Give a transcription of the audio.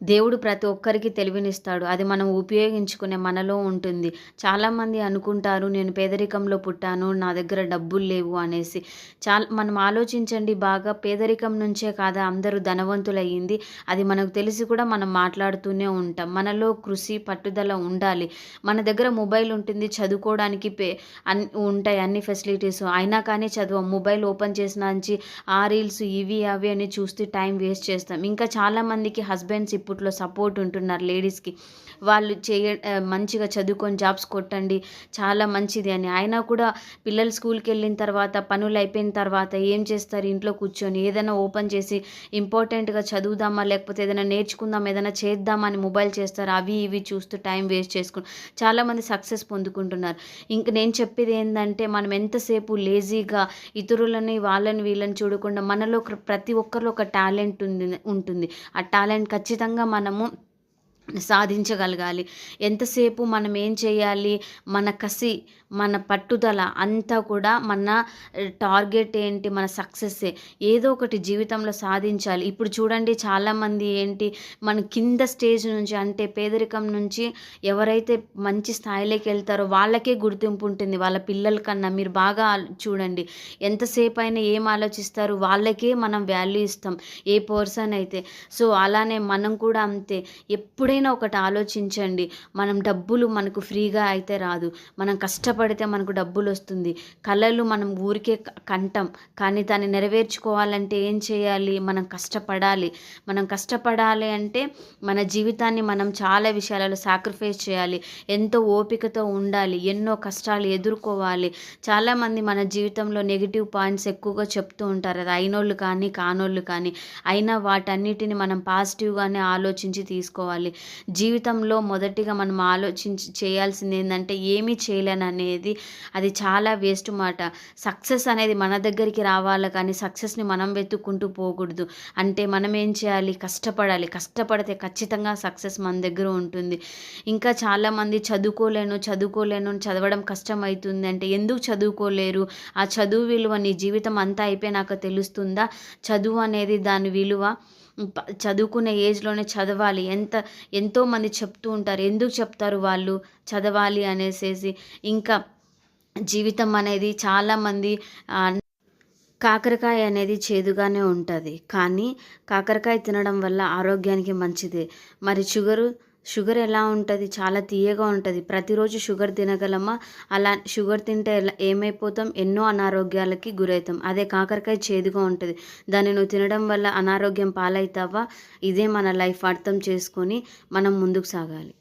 దేవుడు ప్రతి ఒక్కరికి తెలివినిస్తాడు. అది మనం ఉపయోగించుకునే మనలో ఉంటుంది. చాలామంది అనుకుంటారు నేను పేదరికంలో పుట్టాను నా దగ్గర డబ్బులు లేవు అనేసి. చాలా మనం ఆలోచించండి బాగా పేదరికం నుంచే కాదా అందరూ ధనవంతులయ్యింది. అది మనకు తెలిసి కూడా మనం మాట్లాడుతూనే ఉంటాం. మనలో కృషి పట్టుదల ఉండాలి. మన దగ్గర మొబైల్ ఉంటుంది చదువుకోవడానికి పే అన్ని ఉంటాయి అన్ని ఫెసిలిటీస్. అయినా కానీ చదువు మొబైల్ ఓపెన్ చేసిన నుంచి ఆ రీల్స్ ఇవి అవి అని చూస్తే టైం వేస్ట్ చేస్తాం. ఇంకా చాలామందికి హస్బెండ్స్ ఇప్పట్లో సపోర్ట్ ఉంటున్నారు లేడీస్కి. వాళ్ళు చేయ మంచిగా చదువుకొని జాబ్స్ కొట్టండి చాలా మంచిది అని. అయినా కూడా పిల్లలు స్కూల్కి వెళ్ళిన తర్వాత పనులు అయిపోయిన తర్వాత ఏం చేస్తారు? ఇంట్లో కూర్చొని ఏదైనా ఓపెన్ చేసి ఇంపార్టెంట్గా చదువుదామా లేకపోతే ఏదైనా నేర్చుకుందాం ఏదైనా చేద్దామని మొబైల్ చేస్తారు? అవి ఇవి చూస్తూ టైం వేస్ట్ చేసుకుని చాలామంది సక్సెస్ పొందుకుంటున్నారు. ఇంక నేను చెప్పేది ఏంటంటే మనం ఎంతసేపు లేజీగా ఇతరులని వాళ్ళని వీళ్ళని చూడకుండా మనలో ఒక- ప్రతి ఒక్కరిలో ఒక టాలెంట్ ఉంది ఉంటుంది. ఆ టాలెంట్ ఖచ్చితంగా మనము సాధించగలగాలి. ఎంతసేపు మనం ఏం చేయాలి? మన కసి మన పట్టుదల అంతా కూడా మన టార్గెట్ ఏంటి? మన సక్సెస్సే ఏదో ఒకటి జీవితంలో సాధించాలి. ఇప్పుడు చూడండి చాలామంది ఏంటి? మన కింద స్టేజ్ నుంచి అంటే పేదరికం నుంచి ఎవరైతే మంచి స్థాయిలోకి వెళ్తారో వాళ్ళకే గుర్తింపు ఉంటుంది. వాళ్ళ పిల్లల కన్నా మీరు బాగా చూడండి. ఎంతసేపు అయినా ఏం ఆలోచిస్తారు? వాళ్ళకే మనం వాల్యూ ఇస్తాం. ఏ పర్సన్ అయితే. సో అలానే మనం కూడా అంతే. ఎప్పుడైనా ఒకటి ఆలోచించండి. మనం డబ్బులు మనకు ఫ్రీగా అయితే రాదు. మనం కష్టపడితే మనకు డబ్బులు వస్తుంది. కళలు మనం ఊరికే కంటం. కానీ దాన్ని నెరవేర్చుకోవాలంటే ఏం చేయాలి? మనం కష్టపడాలి. మనం కష్టపడాలి అంటే మన జీవితాన్ని మనం చాలా విషయాలలో సాక్రిఫైస్ చేయాలి. ఎంతో ఓపికతో ఉండాలి. ఎన్నో కష్టాలు ఎదుర్కోవాలి. చాలామంది మన జీవితంలో నెగిటివ్ పాయింట్స్ ఎక్కువగా చెప్తూ ఉంటారు. అది అయినోళ్ళు కానీ కానోళ్ళు కానీ. అయినా వాటన్నిటిని మనం పాజిటివ్గానే ఆలోచించి తీసుకోవాలి. జీవితంలో మొదటిగా మనం ఆలోచించి చేయాల్సింది ఏంటంటే ఏమీ చేయలేను అనేది. అది చాలా వేస్ట్ మాట. సక్సెస్ అనేది మన దగ్గరికి రావాలి కానీ సక్సెస్ని మనం వెతుక్కుంటూ పోకూడదు. అంటే మనం ఏం చేయాలి? కష్టపడాలి. కష్టపడితే ఖచ్చితంగా సక్సెస్ మన దగ్గర ఉంటుంది. ఇంకా చాలామంది చదువుకోలేను చదువుకోలేను చదవడం కష్టం అవుతుంది అంటే ఎందుకు చదువుకోలేరు? ఆ చదువు విలువ నీ జీవితం అంతా అయిపోయినాక తెలుస్తుందా? చదువు అనేది దాని విలువ. చదువుకునే ఏజ్లోనే చదవాలి. ఎంత ఎంతోమంది చెప్తూ ఉంటారు. ఎందుకు చెప్తారు వాళ్ళు? చదవాలి అనేసేసి ఇంకా జీవితం అనేది చాలామంది కాకరకాయ అనేది చేదుగానే ఉంటుంది. కానీ కాకరకాయ తినడం వల్ల ఆరోగ్యానికి మంచిదే. మరి షుగరు షుగర్ ఎలా ఉంటుంది? చాలా తీయగా ఉంటుంది. ప్రతిరోజు షుగర్ తినగలమా? అలా షుగర్ తింటే ఎలా ఏమైపోతాం? ఎన్నో అనారోగ్యాలకి గురవుతాం. అదే కాకరకాయ చేదుగా ఉంటుంది. దాన్ని నువ్వు తినడం వల్ల అనారోగ్యం పాలవుతావా? ఇదే మన లైఫ్. అర్థం చేసుకొని మనం ముందుకు సాగాలి.